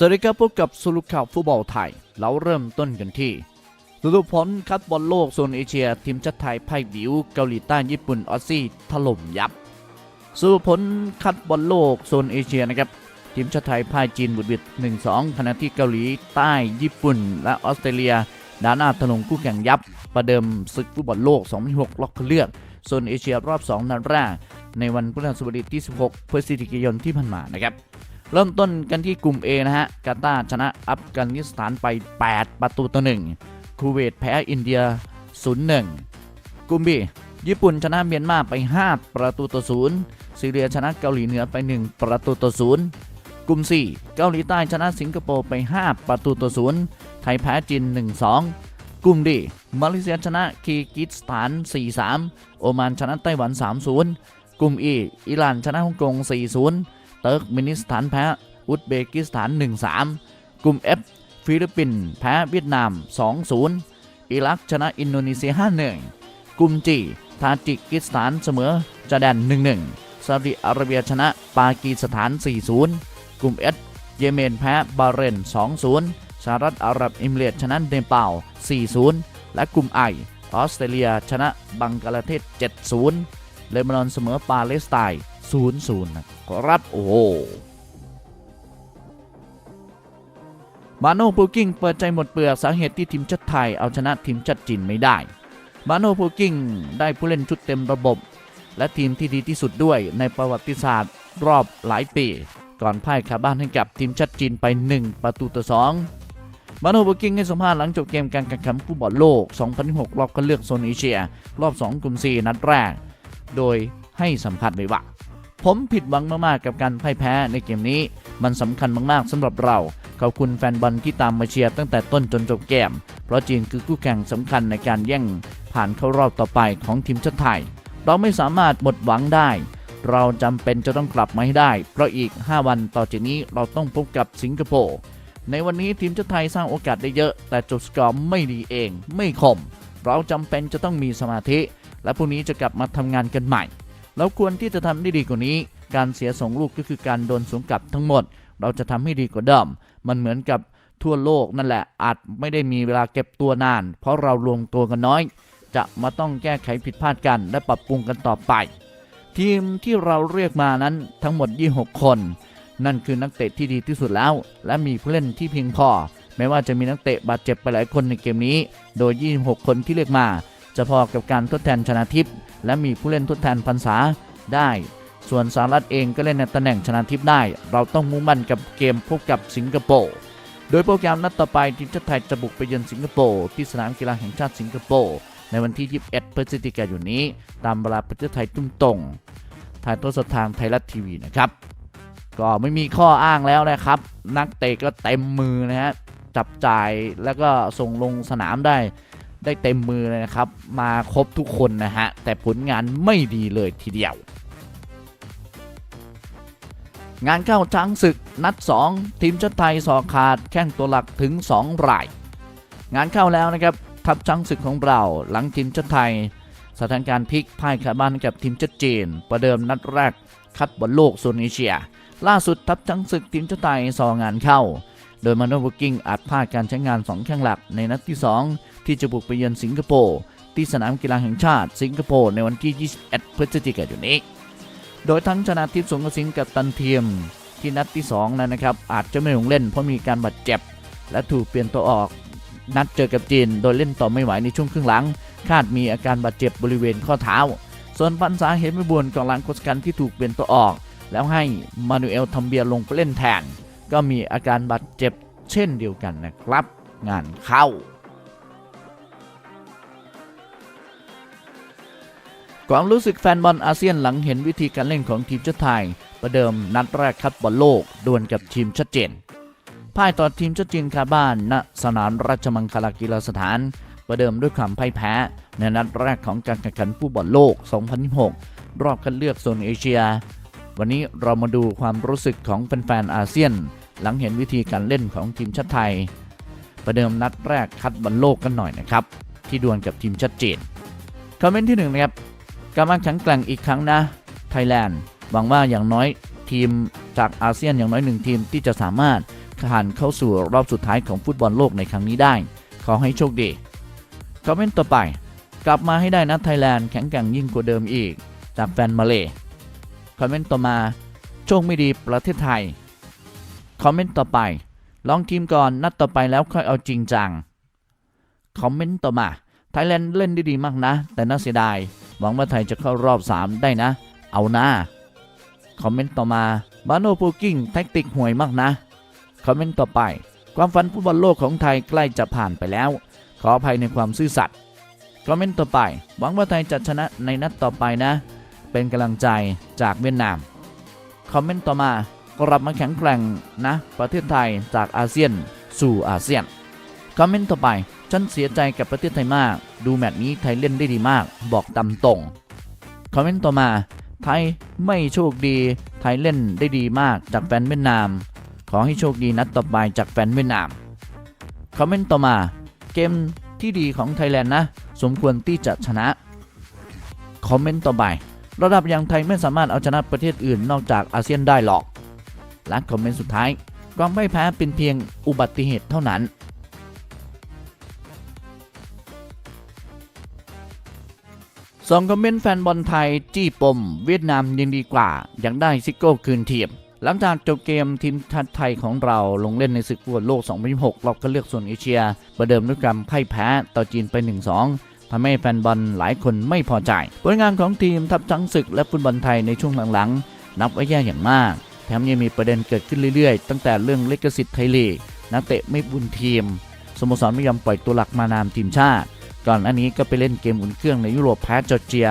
สวัสดีครับพบกับสรุปข่าวฟุตบอลไทย เราเริ่มต้นกันที่สรุปผลคัดบอลโลกโซนเอเชีย ทีมชาติไทยพ่ายบิวเกาหลีใต้ญี่ปุ่นออสซี่ถล่มยับสรุปผลคัดบอลโลกโซนเอเชียนะครับทีมชาติไทยพ่ายจีนบุดบิด1-2ขณะที่เกาหลีใต้ญี่ปุ่น และออสเตรเลียด้านหน้าถล่มคู่แข่งยับ ประเดิมศึกฟุตบอลโลก 2006 ล็อกเลือกโซนเอเชียรอบ 2 นัดแรกในวันพฤหัสบดีที่ 16 พฤศจิกายนที่ผ่านมานะครับ เริ่มต้นกันที่กลุ่ม A นะฮะ กาตาร์ชนะอัฟกานิสถานไป 8 ประตูต่อ1คูเวตแพ้อินเดีย 0-1 กลุ่ม B ญี่ปุ่นชนะเมียนมาไป 5 ประตูต่อ0ซีเรียชนะเกาหลีเหนือไป 1 ประตูต่อ0กลุ่ม C เกาหลีใต้ชนะสิงคโปร์ไป 5 ประตูต่อ0ไทยแพ้จีน 1-2 กลุ่ม D มาเลเซียชนะคีร์กิสถาน 4-3 โอมานชนะไต้หวัน 3-0 กลุ่ม E อิหร่านชนะฮ่องกง 4-0 ติร์กมินิสถานแพ้อุซเบกิสถาน 1-3 กลุ่ม F ฟิลิปปินส์แพ้เวียดนาม 2-0 อิรักชนะอินโดนีเซีย 5-1 กลุ่ม G ทาจิกิสถานเสมอจอร์แดน 1-1ซาอุดิอาระเบียชนะปากีสถาน 4-0 กลุ่ม S เยเมนแพ้บาเรน 2-0 สหรัฐอาหรับเอมิเรตชนะเนปาล 4-0 และกลุ่ม I ออสเตรเลียชนะบังกลาเทศ 7-0 เลบานอนเสมอปาเลสไตน์ 0-0นะครับโอ้โหมาโน่พูกิ้งเปิดใจหมดเปลือกสาเหตุที่ทีมชาติไทยเอาชนะทีมชาติจีนไม่ได้ มาโน่พูกิ้งได้ผู้เล่นชุดเต็มระบบ และทีมที่ดีที่สุดด้วยในประวัติศาสตร์รอบหลายปี ก่อนพ่ายคาบ้านให้กับทีมชาติจีนไป 1 ประตูต่อ 2 มาโน่พูกิ้งให้สัมภาษณ์หลังจบเกมการแข่งขันฟุตบอลโลก 2006 รอบคัดเลือกโซนเอเชีย รอบ 2 กลุ่ม 4 นัดแรก โดยให้สัมภาษณ์ไว้ว่า ผมผิดหวังมากๆกับการพ่ายแพ้ในเกมนี้ มันสำคัญมากๆสำหรับเรา ขอบคุณแฟนบอลที่ตามมาเชียร์ตั้งแต่ต้นจนจบเกม เพราะจีนคือคู่แข่งสำคัญในการแย่งผ่านเข้ารอบต่อไปของทีมชาติไทย เราไม่สามารถหมดหวังได้ เราจำเป็นจะต้องกลับมาให้ได้ เพราะอีก 5 วันต่อจากนี้เราต้องพบกับสิงคโปร์ในวันนี้ทีมชาติไทยสร้างโอกาสได้เยอะ แต่จบสกอร์ไม่ดีเอง ไม่คม เราจำเป็นจะต้องมีสมาธิ และพรุ่งนี้จะกลับมาทำงานกันใหม่ เราควรที่จะทำได้ดีกว่านี้ การเสียสองลูกก็คือการโดนสวนกลับทั้งหมด เราจะทำให้ดีกว่าเดิม มันเหมือนกับทั่วโลกนั่นแหละ อาจไม่ได้มีเวลาเก็บตัวนาน เพราะเรารวมตัวกันน้อย จะมาต้องแก้ไขผิดพลาดกันและปรับปรุงกันต่อไป ทีมที่เราเรียกมานั้นทั้งหมด 26 คน นั่นคือนักเตะที่ดีที่สุดแล้ว และมีผู้เล่นที่เพียงพอแม้ว่าจะมีนักเตะบาดเจ็บไปหลายคนในเกมนี้ โดย 26 คนที่เรียกมา จะพอกับการทดแทนชนะทิพย์และมีผู้เล่นทดแทนพันษาได้ ส่วนสหรัฐเองก็เล่นในตำแหน่งชนะทิพย์ได้ เราต้องมุ่งมั่นกับเกมพบกับสิงคโปร์โดยโปรแกรมนัดต่อไปทีมชาติไทยจะบุกไปเยือนสิงคโปร์ที่สนามกีฬาแห่งชาติสิงคโปร์ในวันที่ 21 พฤศจิกายนนี้ ตามเวลาประเทศไทยตุ้มตรงถ่ายทอดสดทางไทยรัฐทีวีนะครับ ก็ไม่มีข้ออ้างแล้วนะครับ นักเตะก็เต็มมือนะฮะจับจ่ายแล้วก็ส่งลงสนามได้ ได้เต็มมือเลยนะครับ มาครบทุกคนนะฮะ แต่ผลงานไม่ดีเลยทีเดียว งานเข้าช้างศึกนัด 2 ทีมชาติไทยสอขาดแข้งตัวหลักถึง 2 ราย งานเข้าแล้วนะครับทัพช้างศึกของเราหลังทีมชาติไทยสถานการณ์พลิกพ่ายขาบ้านกับทีมชาติจีน ประเดิมนัดแรกคัดบอลโลกโซนเอเชีย ล่าสุดทัพช้างศึกทีมชาติไทยสองานเข้า โดยมาโนบุกิ้งอาจพลาดการใช้งาน 2 แข้งหลักในนัดที่ 2 ที่จะบุกไปเยือนสิงคโปร์ที่สนามกีฬาแห่งชาติสิงคโปร์ในวันที่ 21 พฤศจิกายนนี้ โดยทั้งชนะทิพย์สงกระสินกับตันเทียมที่นัดที่ 2 นั้นนะครับ อาจจะไม่ลงเล่นเพราะมีการบาดเจ็บ และถูกเปลี่ยนตัวออกนัดเจอกับจีน โดยเล่นต่อไม่ไหวในช่วงครึ่งหลัง คาดมีอาการบาดเจ็บบริเวณข้อเท้า ส่วนปันสาเหตุไม่บุญกองหลังโคสกันที่ถูกเปลี่ยนตัวออก แล้วให้มานูเอลทัมเบียลงไปเล่นแทน ก็มีอาการบาดเจ็บเช่นเดียวกันนะครับ งานเข้า ความรู้สึกแฟนบอลอาเซียนหลังเห็นวิธีการเล่นของทีมชาติไทย ประเดิมนัดแรกคัดบอลโลกดวลกับทีมชัดเจนพ่ายต่อทีมชาติจีนคาบ้านณสนามราชมังคลากีฬาสถาน ประเดิมด้วยความพ่ายแพ้ ในนัดแรกของการแข่งขันฟุตบอลโลก 2026 รอบคัดเลือกโซนเอเชีย วันนี้เรามาดูความรู้สึกของแฟนๆอาเซียน หลังเห็นวิธีการเล่นของทีมชาติไทย ประเดิมนัดแรกคัดบอลโลกกันหน่อยนะครับ ที่ดวลกับทีมชัดเจนคอมเมนต์ที่หนึ่งนะครับกำลังแข็งแกร่งอีกครั้งนะไทยแลนด์หวังว่าอย่างน้อยทีมจากอาเซียนอย่างน้อยหนึ่งทีมที่จะสามารถผ่านเข้าสู่รอบสุดท้ายของฟุตบอลโลกในครั้งนี้ได้ ขอให้โชคดีคอมเมนต์ต่อไป กลับมาให้ได้นะไทยแลนด์แข็งแกร่งยิ่งกว่าเดิมอีก จากแฟนมาเลคอมเมนต์ต่อมา โชคไม่ดีประเทศไทย คอมเมนต์ต่อไป ลองทีมก่อนนัดต่อไปแล้วค่อยเอาจริงจัง คอมเมนต์ต่อมาไทยแลนด์เล่นได้ดีมากนะ แต่น่าเสียดาย หวังว่าไทยจะเข้ารอบ 3 ได้นะ เอาหน้า คอมเมนต์ต่อมาบาโนโพกิ้งแท็กติกห่วยมากนะ คอมเมนต์ต่อไป ความฝันฟุตบอลโลกของไทยใกล้จะผ่านไปแล้ว ขออภัยในความซื่อสัตย์ คอมเมนต์ต่อไป หวังว่าไทยจะชนะในนัดต่อไปนะ เป็นกำลังใจจากเวียดนาม คอมเมนต์ต่อมา กลับมาแข็งแกร่งนะ ประเทศไทยจากอาเซียนสู่อาเซียน คอมเมนต์ต่อไป ฉันเสียใจกับประเทศไทยมาก ดูแมตช์นี้ไทยเล่นได้ดีมาก บอกตำตรง คอมเมนต์ต่อมา ไทยไม่โชคดี ไทยเล่นได้ดีมากจากแฟนเวียดนาม ขอให้โชคดีนัดต่อไปจากแฟนเวียดนาม คอมเมนต์ต่อมา เกมที่ดีของไทยแลนด์นะ สมควรที่จะชนะ คอมเมนต์ต่อไประดับอย่างไทยไม่สามารถเอาชนะประเทศอื่นนอกจากอาเซียนได้หรอก และคอมเมนต์สุดท้ายความไม่แพ้เป็นเพียงอุบัติเหตุเท่านั้นสองคอมเมนต์แฟนบอลไทย จี้ปม เวียดนามยังดีกว่ายากได้ซิโก้คืนทีมหลังจากจบเกมทีมชาติไทยของเราลงเล่นในศึกฟุตบอลโลก 2026รอบคัดเลือกโซนเอเชีย ประเดิมด้วยการพ่ายแพ้ต่อจีนไป 1-2ทำให้แฟนบอลหลายคนไม่พอใจ ผลงานของทีมทัพช้างศึกและฟุตบอลไทยในช่วงหลังๆ นับว่าแย่อย่างมาก แถมยังมีประเด็นเกิดขึ้นเรื่อยๆ ตั้งแต่เรื่องลิขสิทธิ์ไทยลีกนักเตะไม่บุญทีม สโมสรไม่ยอมปล่อยตัวหลักมานามทีมชาติ ก่อนอันนี้ก็ไปเล่นเกมอุ่นเครื่องในยุโรปแพ้จอร์เจีย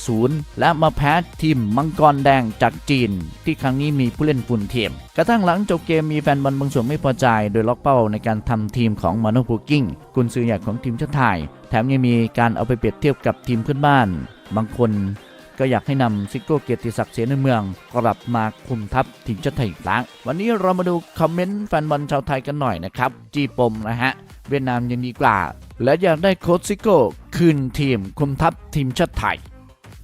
8-0 และมาแพ้ทีมมังกรแดงจากจีน ที่ครั้งนี้มีผู้เล่นฝุ่นเทียมกระทั่งหลังจบเกมมีแฟนบอลบางส่วนไม่พอใจ โดยล็อกเป้าในการทำทีมของมาโนพูกิ้งกุนซือใหญ่ของทีมชาติไทย แถมยังมีการเอาไปเปรียบเทียบกับทีมเพื่อนบ้าน บางคน ก็อยากให้นำซิโก้เกียรติศักดิ์เสนเมือง กลับมาคุมทัพทีมชาติไทยอีกครั้งวันนี้เรามาดูคอมเมนต์แฟนบอลชาวไทยกันหน่อยนะครับจีปมนะฮะเวียดนามยังดีกว่า และอยากได้โค้ชซิโก้คืนทีมคุมทัพทีมชาติไทย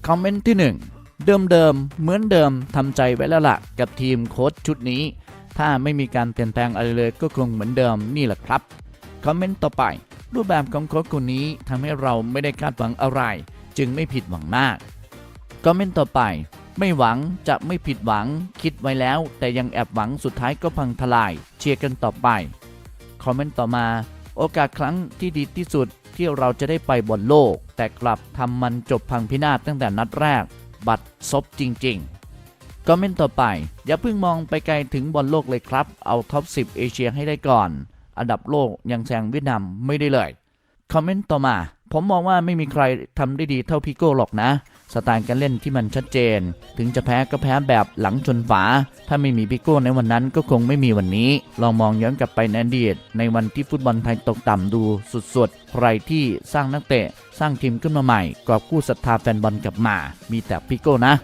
คอมเมนต์ที่ 1 เดิมๆเหมือนเดิมทำใจไว้แล้วล่ะกับทีมโค้ชชุดนี้ ถ้าไม่มีการเปลี่ยนแปลงอะไรเลยก็คงเหมือนเดิมนี่แหละครับคอมเมนต์ต่อไป รูปแบบของโค้ชคนนี้ทำให้เราไม่ได้คาดหวังอะไร จึงไม่ผิดหวังมาก คอมเมนต์ต่อไป ไม่หวังจะไม่ผิดหวัง คิดไว้แล้ว แต่ยังแอบหวังสุดท้ายก็พังทลาย เชียร์กันต่อไปคอมเมนต์ต่อมา โอกาสครั้งที่ดีที่สุดที่เราจะได้ไปบอลโลก แต่กลับทำมันจบพังพินาศตั้งแต่นัดแรก บัตรซบจริง ๆคอมเมนต์ต่อไป อย่าเพิ่งมองไปไกลถึงบอลโลกเลยครับ เอาท็อป 10 เอเชียให้ได้ก่อน อันดับโลกยังแซงเวียดนามไม่ได้เลย คอมเมนต์ต่อมา ผมมองว่าไม่มีใครทำได้ดีเท่าพิโก้หรอกนะ สไตล์การเล่นที่มันชัดเจน ถึงจะแพ้ก็แพ้แบบหลังชนฝา ถ้าไม่มีพิโก้ในวันนั้นก็คงไม่มีวันนี้ ลองมองย้อนกลับไปในอดีตในวันที่ฟุตบอลไทยตกต่ำดูสุดๆ ใครที่สร้างนักเตะ สร้างทีมขึ้นมาใหม่กอบกู้ศรัทธาแฟนบอลกลับมา มีแต่พิโก้นะ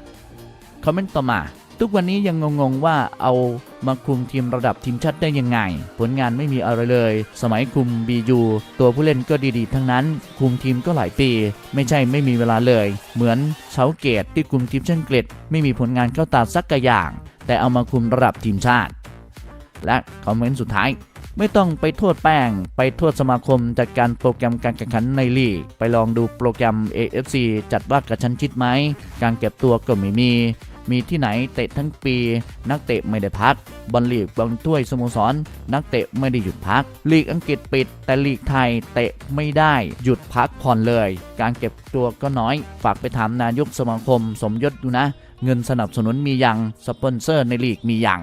คอมเมนต์ต่อมา ทุกวันนี้ยังงงๆว่าเอามาคุมทีมระดับทีมชาติได้ยังไง ผลงานไม่มีอะไรเลย สมัยคุมบียูตัวผู้เล่นก็ดีๆ ทั้งนั้น คุมทีมก็หลายปี ไม่ใช่ไม่มีเวลาเลย เหมือนเชาเกตที่คุมทีมชาติอังกฤษไม่มีผลงานเข้าตาสักกะอย่าง แต่เอามาคุมระดับทีมชาติ และคอมเมนต์สุดท้ายไม่ต้องไปโทษแป้ง ไปโทษสมาคมจากการโปรแกรมการแข่งขันในลีก ไปลองดูโปรแกรม AFC จัดว่ากระชั้นชิดไหม การเก็บตัวก็ไม่มี มีที่ไหนเตะทั้งปี นักเตะไม่ได้พัก บอลลีกบอลถ้วยสโมสร นักเตะไม่ได้หยุดพัก ลีกอังกฤษปิด แต่ลีกไทยเตะไม่ได้หยุดพักผ่อนเลย การเก็บตัวก็น้อย ฝากไปถามนายกสมาคม สมยศดูนะ เงินสนับสนุนมียังสปอนเซอร์ในลีกมียัง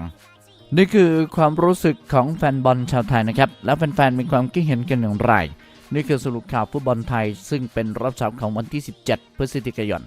นี่คือความรู้สึกของแฟนบอลชาวไทยนะครับ แล้วแฟนๆมีความคิดเห็นกันอย่างไร นี่คือสรุปข่าวฟุตบอลไทย ซึ่งเป็นรอบเช้าของวันที่ 17 พฤศจิกายน